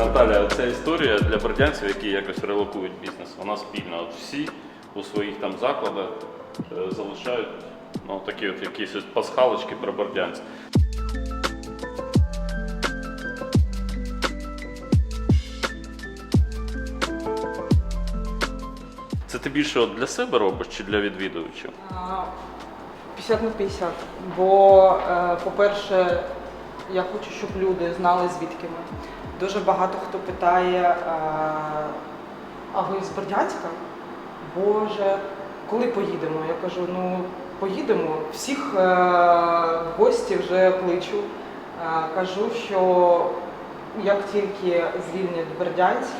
Наталя, ця історія для бердянців, які якось релокують бізнес, вона спільна. От всі у своїх там закладах е, залишають ну, такі от якісь ось пасхалочки про бердянців. Це ти більше от для себе робиш чи для відвідувачів? А, 50 на 50. Бо, е, по-перше, я хочу, щоб люди знали, звідки ми. Дуже багато хто питає, е, а ви з Бердянська? Боже, коли поїдемо? Я кажу, ну поїдемо. Всіх е, в гості вже кличу. Е, кажу, що як тільки звільнять Бердянськ,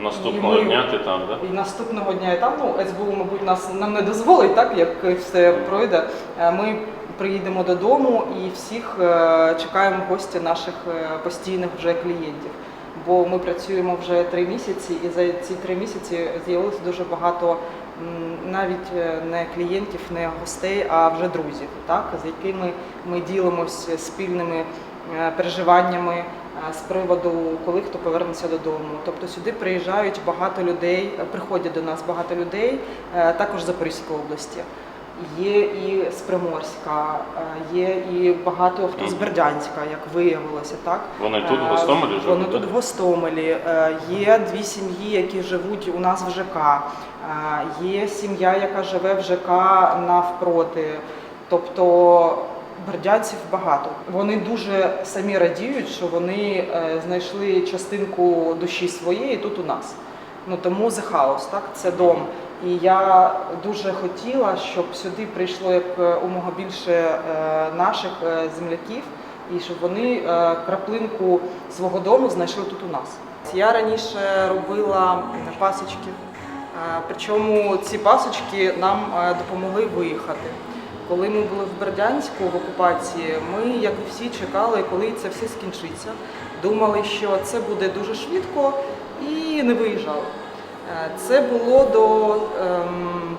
Наступного ми- дня ти там, так? і наступного дня етап, ну СБУ, мабуть, нас нам не дозволить, так як все пройде. Ми приїдемо додому і всіх е, чекаємо гості наших е, постійних вже клієнтів. Бо ми працюємо вже три місяці, і за ці три місяці з'явилося дуже багато навіть е, не клієнтів, не гостей, а вже друзів, так з якими ми ділимося спільними переживаннями з приводу, коли хто повернеться додому. Тобто сюди приїжджають багато людей, приходять до нас багато людей, також з Запорізької області. Є і з Приморська, е, є і багато хто з Бердянська, як виявилося, так Вони тут в Е, Гостомелі живуть? Вони тут в Гостомелі. Е, Є дві сім'ї, які живуть у нас в ЖК. Є сім'я, яка живе в ЖК навпроти. Тобто бердянців багато. Вони дуже самі радіють, що вони знайшли частинку душі своєї тут у нас. Ну тому The House, так це дом. І я дуже хотіла, щоб сюди прийшло як е, умога більше е, наших е, земляків, і щоб вони краплинку свого дому знайшли тут у нас. Я раніше робила пасочки, причому ці пасочки нам допомогли виїхати. Коли ми були в Бердянську в окупації, ми, як і всі, чекали, коли це все скінчиться. Думали, що це буде дуже швидко, і не виїжджали. Е, Це було до ем,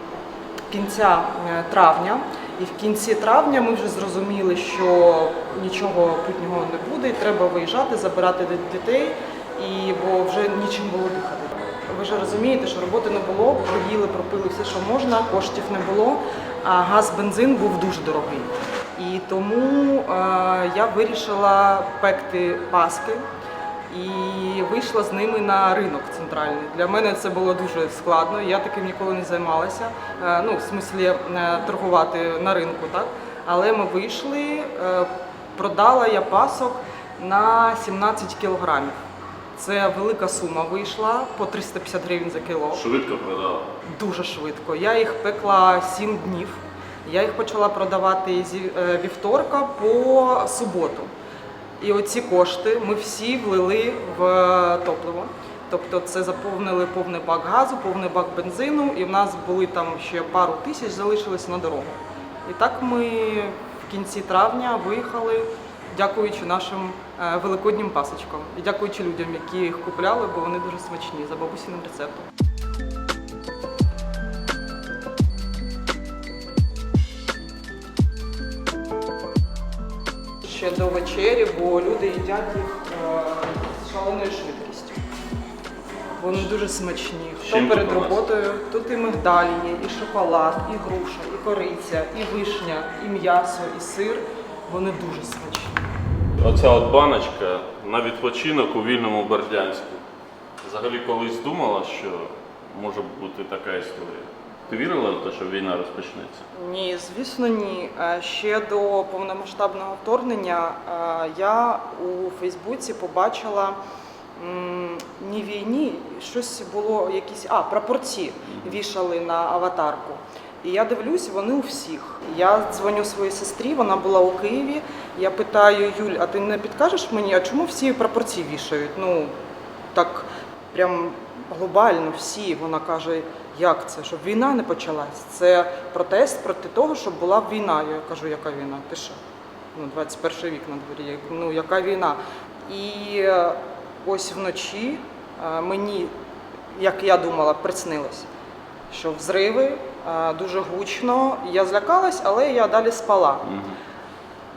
кінця е, травня. І в кінці травня ми вже зрозуміли, що нічого путнього не буде, і треба виїжджати, забирати дітей, і, бо вже нічим було дихати. Ви ж розумієте, що роботи не було, поїли, пропили все, що можна, коштів не було, а газ, бензин був дуже дорогий. І тому е, я вирішила пекти паски і вийшла з ними на ринок центральний. Для мене це було дуже складно. Я таким ніколи не займалася. Е, Ну, в смислі е, торгувати на ринку, так. Але ми вийшли, е, продала я пасок на 17 кілограмів. Це велика сума вийшла по 350 гривень за кіло Швидко продала. дуже швидко. Я їх пекла 7 днів. Я їх почала продавати зі вівторка по суботу. І оці кошти ми всі влили в е, топливо. Тобто це заповнили повний бак газу, повний бак бензину, і в нас були там ще пару тисяч залишилось на дорогу. І так ми в кінці травня виїхали, дякуючи нашим е, великоднім пасочкам і дякуючи людям, які їх купляли, бо вони дуже смачні за бабусіним рецептом. Ще до вечері, бо люди їдять їх е, з шаленою швидкістю. Вони дуже смачні. Хто перед роботою, тут і мигдаль є, і шоколад, і груша, і кориця, і вишня, і м'ясо, і сир. Вони дуже смачні. Оця от баночка на відпочинок у вільному Бердянську. Взагалі колись думала, що може бути така історія. Ти вірила в те, що війна розпочнеться? Ні, звісно, ні. Ще до повномасштабного вторгнення я у Фейсбуці побачила ні війні, щось було якісь а прапорці вішали на аватарку. І я дивлюсь, вони у всіх. Я дзвоню своїй сестрі, вона була у Києві. Я питаю Юль, а ти не підкажеш мені, а чому всі прапорці вішають? Ну так прям глобально всі. Вона каже, як це? Щоб війна не почалась. Це протест проти того, щоб була війна. Я кажу, яка війна? Ти що? Ну, 21 вік на дворі. Ну, яка війна? І е, ось вночі е, мені, як я думала, приснилось, що взриви е, дуже гучно. Я злякалась, але я далі спала.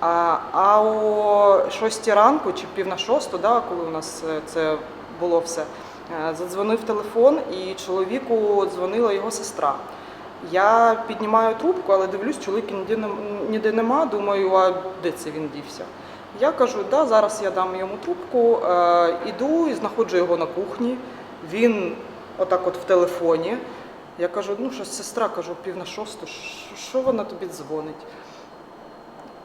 А, а о 6 ранку чи пів на шосту, да, коли у нас це було все, задзвонив телефон, і чоловіку дзвонила його сестра. Я піднімаю трубку, але дивлюсь, чоловіка ніде, нема. Думаю, а де це він дівся? Я кажу, да, зараз я дам йому трубку, е, іду і знаходжу його на кухні. Він отак от в телефоні. Я кажу, ну що сестра, кажу, пів на шосту, що- вона тобі дзвонить?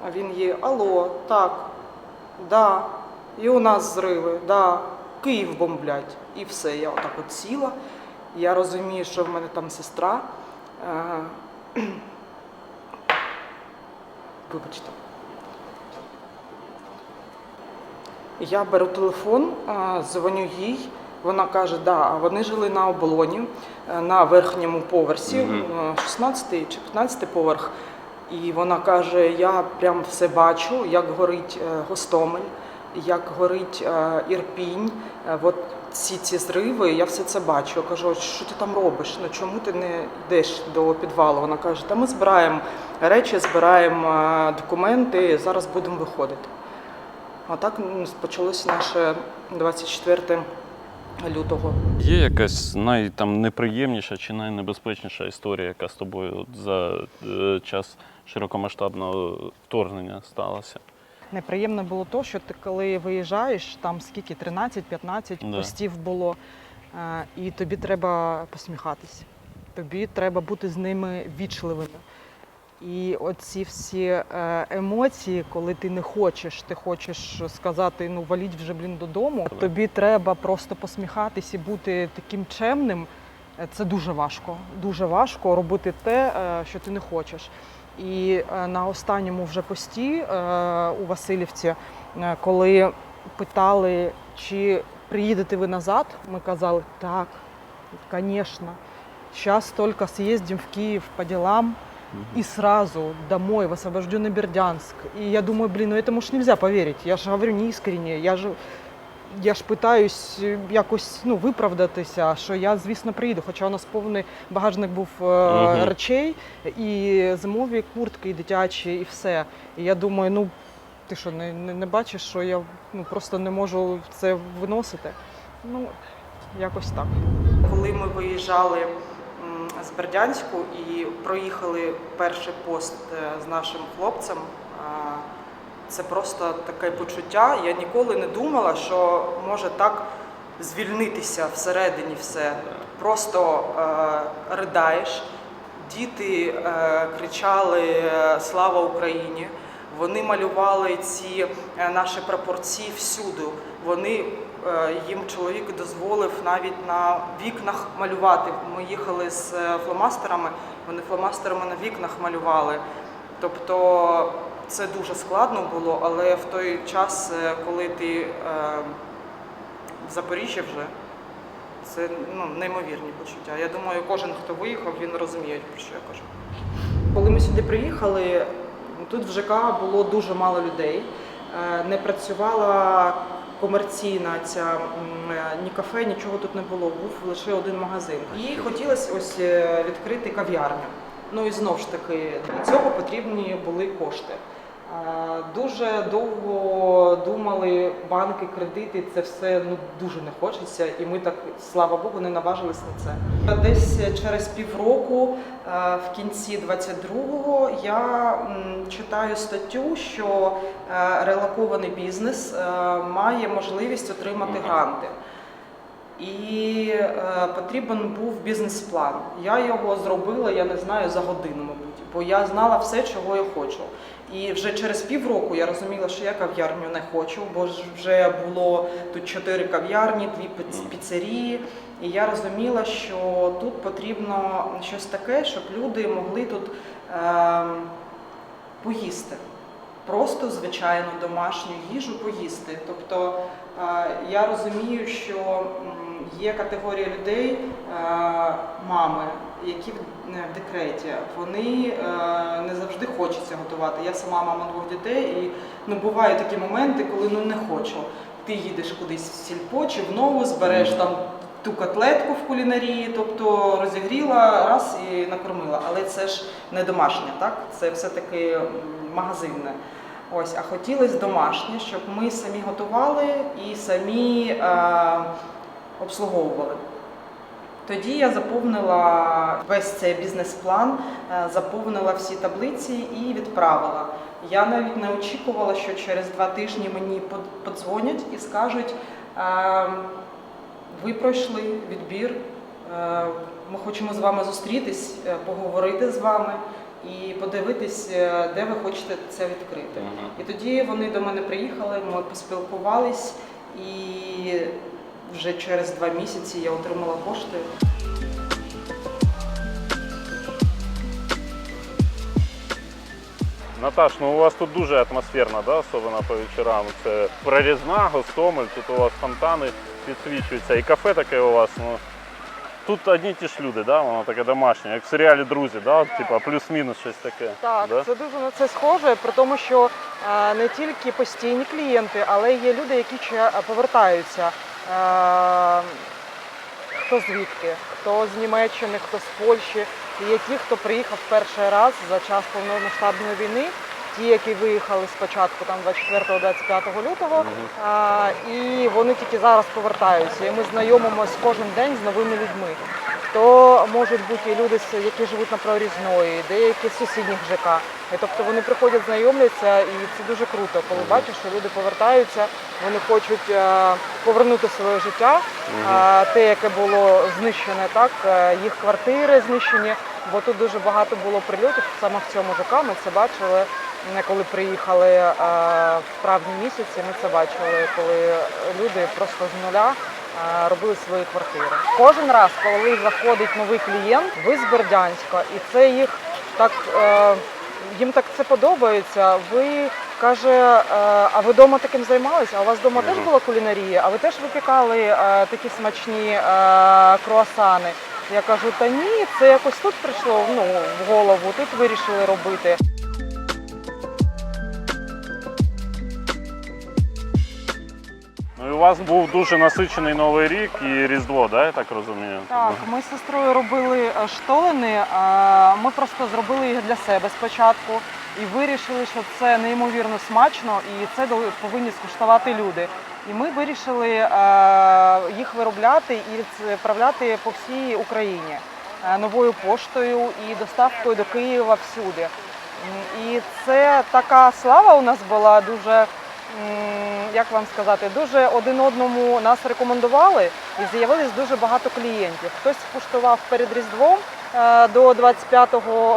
А він є, алло, так, да, і у нас зриви, да, Київ бомблять. І все, я отак от сіла. Я розумію, що в мене там сестра. Е, Вибачте. Я беру телефон, е, дзвоню їй. Вона каже, да, а вони жили на оболоні е, на верхньому поверсі, Мгм. е, 16 чи 15 поверх. І вона каже: я прям все бачу, як горить Гостомель, як горить е, Ірпінь. Е, От ці ці зриви, я все це бачу. Я кажу, що ти там робиш? Ну чому ти не йдеш до підвалу?Она каже, та ми збираємо речі, збираємо е, документи, зараз будемо виходити. Отак м, почалося наше 24 лютого. Є якась най, там, неприємніша чи найнебезпечніша історія, яка з тобою за час широкомасштабного вторгнення сталася? Неприємно було то, що ти коли виїжджаєш, там скільки 13-15 Да. постів було, е, і тобі треба посміхатись. Тобі треба бути з ними вічливими. І оці всі е, емоції, коли ти не хочеш, ти хочеш сказати, ну валіть вже блін додому. Так. Тобі треба просто посміхатись і бути таким чемним. Е, Це дуже важко. Дуже важко робити те, е, що ти не хочеш. І е, на останньому вже пості е, у Васильівці, е, коли питали, чи приїдете ви назад, ми казали, так, звісно. Сейчас только съездим в Киев по делам и сразу домой, в освобожденный Бердянск. И я думаю, блин, ну этому ж нельзя поверить. Я ж говорю не искренне. Я ж, я ж питаюсь е, якось ну, виправдатися, що я, звісно, приїду. Хоча у нас повний багажник був е, Мгм. речей, і зимові куртки, і дитячі, і все. І я думаю, ну ти що, не, не, не бачиш, що я ну, просто не можу це виносити? Ну, якось так. Коли ми виїжджали м, з Бердянську і проїхали перший пост е, з нашим хлопцем, а, це просто таке почуття. Я ніколи не думала, що може так звільнитися всередині все. Просто е, ридаєш. Діти е, кричали е, Слава Україні! Вони малювали ці е, наші прапорці всюди. Вони е, їм чоловік дозволив навіть на вікнах малювати. Ми їхали з е, фломастерами, вони фломастерами на вікнах малювали. Тобто це дуже складно було, але в той час, е, коли ти е, в Запоріжжі вже, це ну, неймовірні почуття. Я думаю, кожен, хто виїхав, він розуміє, про що я кажу. Коли ми сюди приїхали, тут в ЖК було дуже мало людей. Е, Не працювала комерційна ця е, ні кафе, нічого тут не було. Був лише один магазин. І хотілося ось відкрити кав'ярню. Ну і знову ж таки, для цього потрібні були кошти. Е, Дуже довго думали банки, кредити, це все ну дуже не хочеться, і ми так, слава Богу, не наважились на це. Десь через півроку, е, в кінці 22-го, я читаю статтю, що е, релокований бізнес має можливість отримати гранти. І е, потрібен був бізнес-план. Я його зробила, я не знаю, за годину, мабуть, бо я знала все, чого я хочу. І вже через півроку я розуміла, що я кав'ярню не хочу, бо ж вже було тут чотири кав'ярні, дві піцерії. І я розуміла, що тут потрібно щось таке, щоб люди могли тут е, поїсти. Просто звичайну домашню їжу поїсти. Тобто е, я розумію, що є категорія людей, е, мами, які в е, декреті, вони е, хочеться готувати. Я сама мама двох дітей, і ну бувають такі моменти, коли ну не хочу. Ти їдеш кудись в сільпо чи в нову, збереш там ту котлетку в кулінарії, тобто розігріла раз і накормила. Але це ж не домашнє, так? Це все-таки магазинне. Ось, а хотілося домашнє, щоб ми самі готували і самі е, обслуговували. Тоді я заповнила весь цей бізнес-план, е, заповнила всі таблиці і відправила. Я навіть не очікувала, що через два тижні мені подзвонять і скажуть: е, ви пройшли відбір, е, ми хочемо з вами зустрітись, поговорити з вами і подивитись, де ви хочете це відкрити. І тоді вони до мене приїхали, ми поспілкувались, і вже через два місяці я отримала кошти. Наташ, ну у вас тут дуже атмосферно, да, особливо по вечорам. Це прорізна, гостомель, тут у вас фонтани підсвічуються, і кафе таке у вас. Ну, тут одні ті ж люди, да? воно таке домашнє, як в серіалі Друзі, да? Типа плюс-мінус щось таке. Так, да? це дуже на це схоже, при тому, що е, не тільки постійні клієнти, але є люди, які ще е, повертаються. Хто звідки, хто з Німеччини, хто з Польщі. І Є ті, хто приїхав перший раз за час повномасштабної війни, ті, які виїхали спочатку там 24-25 лютого, а, і вони тільки зараз повертаються. І ми знайомимося кожен день з новими людьми. То можуть бути і люди, які живуть на прорізної, деякі з сусідніх ЖК. Тобто вони приходять, знайомляться, і це дуже круто, коли бачиш, що люди повертаються, вони хочуть е, повернути своє життя, те, яке було знищене, так е, їх квартири знищені, бо тут дуже багато було прильотів саме в цьому ЖК. Ми це бачили, коли приїхали е, в травні місяці. Ми це бачили, коли люди просто з нуля. Робили свої квартири. Кожен раз, коли заходить новий клієнт, ви з Бердянська, і це їх так е, їм так це подобається. Ви каже, е, а ви вдома таким займалися? А у вас вдома теж була кулінарія? А ви теж випікали е, такі смачні круасани? Я кажу, та ні, це якось тут прийшло ну, в голову, тут вирішили робити. Вас був дуже насичений Новий рік і Різдво, да, я так розумію? Так, ми з сестрою робили е, штолени. е, Ми просто зробили їх для себе спочатку і вирішили, що це неймовірно смачно і це повинні скуштувати люди. І ми вирішили е, їх виробляти і відправляти по всій Україні новою поштою і доставкою до Києва всюди. І це така слава у нас була дуже як вам сказати, дуже один одному нас рекомендували і з'явилось дуже багато клієнтів. Хтось куштував перед Різдвом е, до 25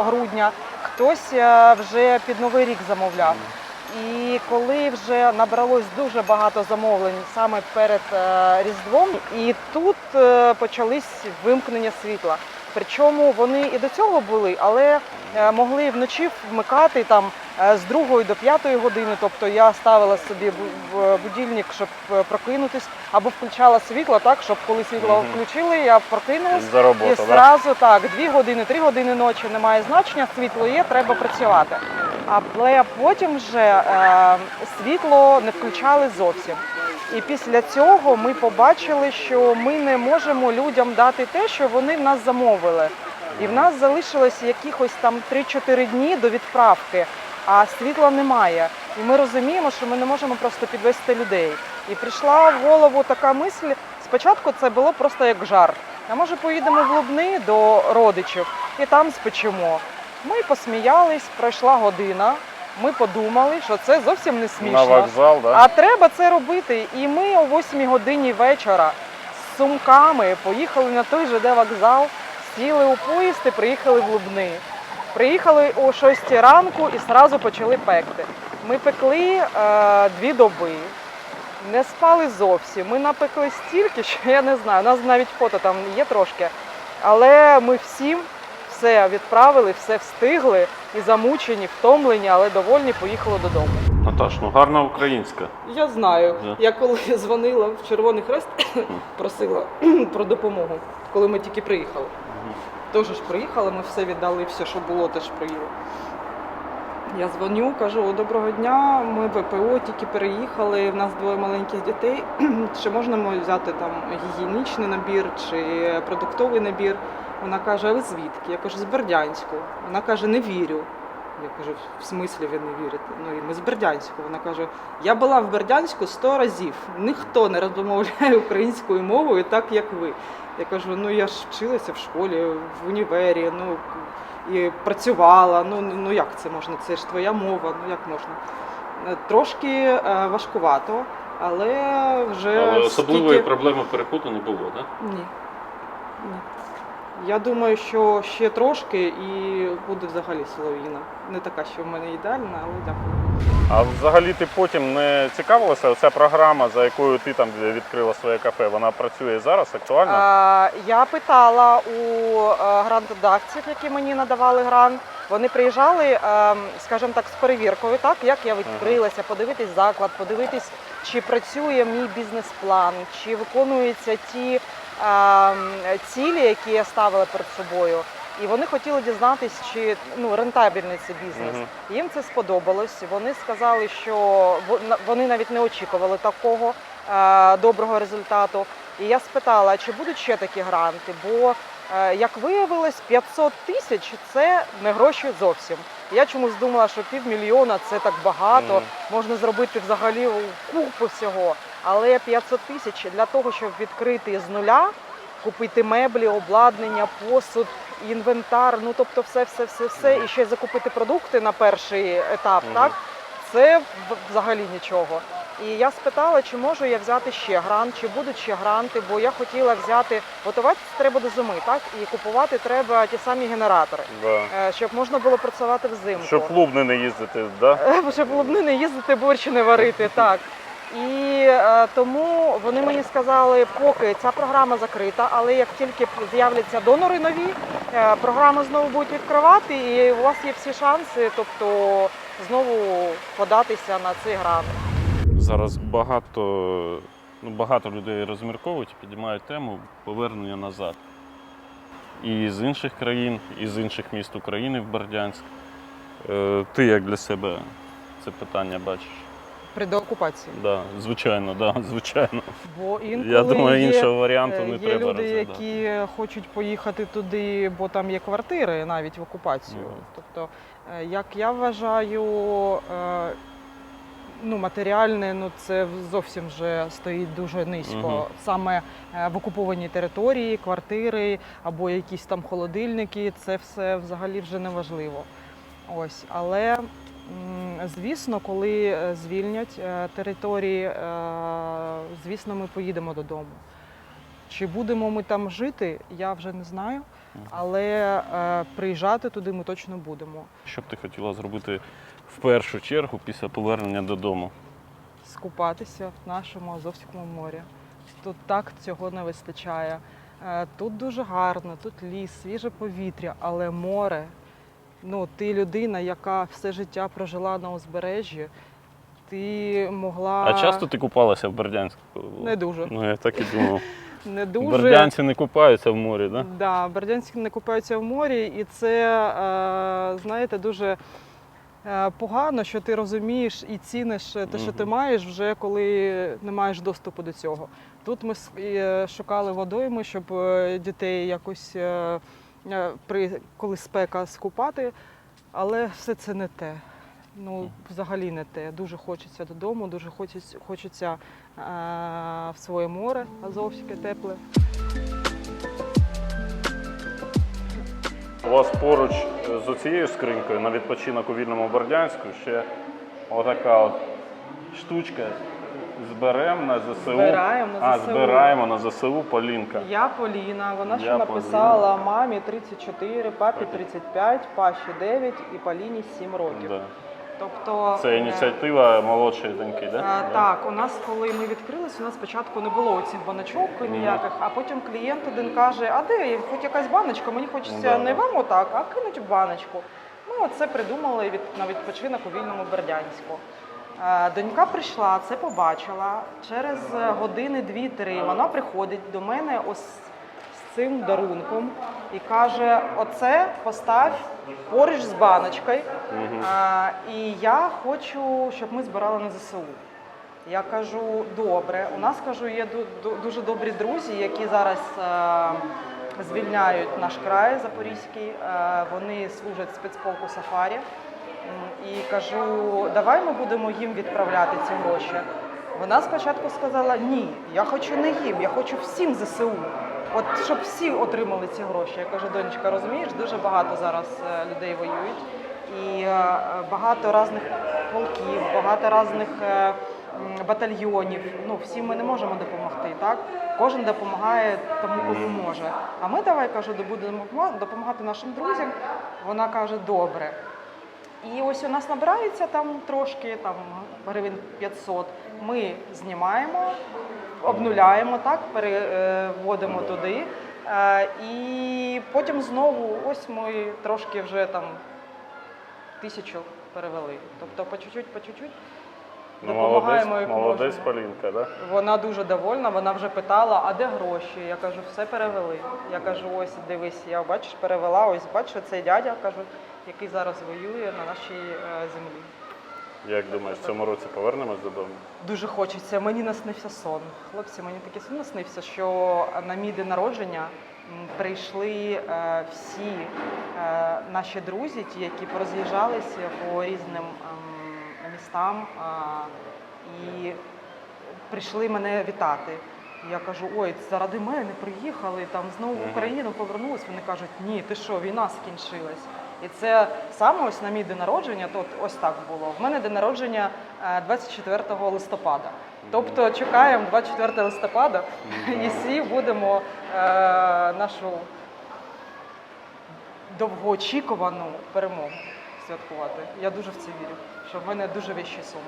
грудня, хтось е, вже під Новий рік замовляв. І коли вже набралось дуже багато замовлень саме перед е, Різдвом, і тут почались вимкнення світла. Причому вони і до цього були, але могли вночі вмикати там з 2 до 5 години. Тобто я ставила собі в- будильник, щоб е, прокинутись, або включала світло так, щоб коли світло включили, я прокинулась. За роботу, І да? зразу так, дві години, три години ночі немає значення, світло є, треба працювати. Але потім вже е, світло не включали зовсім. І після цього ми побачили, що ми не можемо людям дати те, що вони в нас замовили. І в нас залишилось якихось там 3-4 дні до відправки, а світла немає. І ми розуміємо, що ми не можемо просто підвести людей. І прийшла в голову така мисль. Спочатку це було просто як жарт. А може поїдемо в Лубни до родичів і там спечемо. Ми посміялись, пройшла година. Ми подумали, що це зовсім не смішно. На вокзал, да? А треба це робити. І ми о 8 годині вечора з сумками поїхали на той же де вокзал, сіли у поїзд і приїхали в Лубни. Приїхали о 6 ранку і одразу почали пекти. Ми пекли е, дві доби, не спали зовсім. Ми напекли стільки, що я не знаю. У нас навіть фото там є трошки. Але ми всім все відправили, все встигли і замучені, втомлені, але довольні поїхали додому. Наташ, ну гарна українська. Я знаю. Да. Я коли дзвонила в Червоний Хрест, просила про допомогу, коли ми тільки приїхали. Теж ж приїхали, ми все віддали, все, що було, теж приїли. Я дзвоню, кажу, доброго дня, ми ВПО тільки переїхали, в нас двоє маленьких дітей. Чи можна ми взяти там гігієнічний набір чи продуктовий набір? Вона каже, а ви звідки? Я кажу, з Бердянську. Вона каже, не вірю. Я кажу, в смислі ви не вірите? Ну і ми з Бердянську. Вона каже: я була в Бердянську сто разів. Ніхто не розмовляє українською мовою так, як ви. Я кажу, ну я ж вчилася в школі, в універі, ну і працювала. Ну, ну як це можна? Це ж твоя мова, ну як можна? Е, Трошки е, важкувато, але вже Але особливої скільки- проблеми переходу не було, так? ні. Ні. Я думаю, що ще трошки і буде взагалі Солов'їна. Не така, що в мене ідеальна, але дякую. А взагалі ти потім не цікавилася? Оця програма, за якою ти там відкрила своє кафе, вона працює зараз актуально? А, я питала у е, грантодавців, які мені надавали грант. Вони приїжджали, е, скажімо так, з перевіркою, так як я відкрилася, подивитись заклад, подивитись, чи працює мій бізнес-план, чи виконуються ті цілі, які я ставила перед собою. І вони хотіли дізнатись, чи ну рентабельний це бізнес. Мгм. Їм це сподобалось. Вони сказали, що вони навіть не очікували такого е, доброго результату. І я спитала, чи будуть ще такі гранти? Бо, е, як виявилось, 500 тисяч це не гроші зовсім. Я чомусь думала, що півмільйона це так багато, Мгм. можна зробити взагалі купу всього. Але 500 тисяч для того, щоб відкрити з нуля, купити меблі, обладнання, посуд, інвентар, ну тобто все, все, все, все, і ще закупити продукти на перший етап, Мгм. так? Це взагалі нічого. І я спитала, чи можу я взяти ще грант, чи будуть ще гранти, бо я хотіла взяти, готувати треба до зими, так? І купувати треба ті самі генератори, Да. е, щоб можна було працювати взимку. Щоб в Лубни не їздити, да? Е, Щоб лубни не їздити, борщ не варити, так. І е, тому вони мені сказали, поки ця програма закрита, але як тільки з'являться донори нові, е, програму знову будуть відкривати, і у вас є всі шанси, тобто знову податися на цей грант. Зараз багато, ну, багато людей розмірковують підіймають тему повернення назад. І з інших країн, і з інших міст України в Бердянськ. Е, Ти як для себе це питання бачиш? При деокупації. Да, звичайно, да, звичайно. Бо інколи Я думаю, є, іншого варіанту е, не є треба люди, розглядати. які хочуть поїхати туди, бо там є квартири навіть в окупацію. Мгм. Тобто, е, як я вважаю, е, ну, матеріальне, ну це зовсім вже стоїть дуже низько. Мгм. Саме е, в окупованій території, квартири або якісь там холодильники, це все взагалі вже не важливо. Ось, але звісно, коли е, звільнять е, території, е, звісно, ми поїдемо додому. Чи будемо ми там жити, я вже не знаю, але приїжджати туди ми точно будемо. Що б ти хотіла зробити в першу чергу після повернення додому? скупатися в нашому Азовському морі. Тут так цього не вистачає. Тут дуже гарно, тут ліс, свіже повітря, але море. Ну, ти людина, яка все життя прожила на узбережжі, ти могла А часто ти купалася в Бердянську? не дуже. Ну, я так і думав. Не дуже. Бердянці не купаються в морі, так? Да? Да, бердянські не купаються в морі, і це, е, знаєте, дуже е, погано, що ти розумієш і ціниш те, що ти маєш, вже коли не маєш доступу до цього. Тут ми е, шукали водойми, щоб е, дітей якось е, е, при коли спека скупати, але все це не те. Ну, взагалі не те. Дуже хочеться додому, дуже хочеться, хочеться е, в своє море азовське тепле. У вас поруч з оцією скринькою на відпочинок у вільному Бердянську ще отака от штучка. Зберемо на ЗСУ. Збираємо на а, ЗСУ. збираємо на ЗСУ Полінка. Я Поліна, вона ще Я написала мамі 34, папі 35, Паші 9 і Поліні 7 років. Да. Тобто Це е, ініціатива молодшої доньки, е, да? Так, у нас, коли ми відкрились, у нас спочатку не було цих баночок ніяких, а потім клієнт один каже: а де хоч якась баночка, мені хочеться Да, не да. вам отак, а кинуть в баночку. Ми оце придумали від, на відпочинок у вільному Бердянську. Е, Донька прийшла, це побачила. Через е, години дві-три вона приходить до мене ось з цим дарунком і каже: оце постав поруч з баночкою. А, і я хочу, щоб ми збирали на ЗСУ. Я кажу, добре. У нас кажу, є ду- ду- дуже добрі друзі, які зараз е, звільняють наш край Запорізький. Е, вони служать в спецполку Сафарі. І кажу, давай ми будемо їм відправляти ці гроші. Вона спочатку сказала: ні, я хочу не їм, я хочу всім ЗСУ. От щоб всі отримали ці гроші. Я кажу, донечка, розумієш, дуже багато зараз е, людей воюють, і е, багато різних полків, багато різних е, батальйонів. Ну, всім ми не можемо допомогти, так? Кожен допомагає тому, кому може. А ми давай кажу, будемо допомагати нашим друзям. Вона каже, добре. І ось у нас набирається там трошки, там гривень 500. Ми знімаємо, обнуляємо, так, переводимо туди. Е, І потім знову ось ми трошки вже там тисячу перевели. Тобто по чуть-чуть, по чуть-чуть. Ну, молодець, Допомагаємо, як молодець можемо. Полінка, да? Вона дуже довольна, вона вже питала, а де гроші? Я кажу, все перевели. Я кажу, ось дивись, я бачиш, перевела, ось бачиш, цей дядя кажу, який зараз воює на нашій е, землі. Як думаєш, в цьому році повернемось додому? Дуже хочеться. Мені наснився сон. Хлопці, мені такий сон наснився, що на мій день народження прийшли е, всі е, наші друзі, ті, які пороз'їжджалися по різним ем, містам е, і прийшли мене вітати. Я кажу, ой, заради мене приїхали, там знову в Україну повернулись. Вони кажуть, ні, ти що, війна скінчилась. І це саме ось на мій день народження, то ось так було. В мене день народження е, 24 листопада. Тобто чекаємо 24 листопада і всі будемо е, нашу довгоочікувану перемогу святкувати. Я дуже в це вірю, що в мене дуже віщий сон.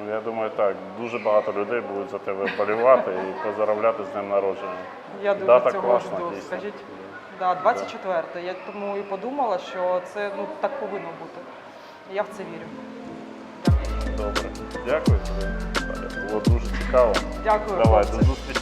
Ну, я думаю, так. Дуже багато людей будуть за тебе вболівати і поздравляти з днем народження. Я дуже Дата цього класна, жду. дійсно. Скажіть, да, 24 Я тому і подумала, що це ну так повинно бути. Я в це вірю. Дякую. Добре. Дякую тобі. Було дуже цікаво. Дякую. Давай, хлопці. до зустрічі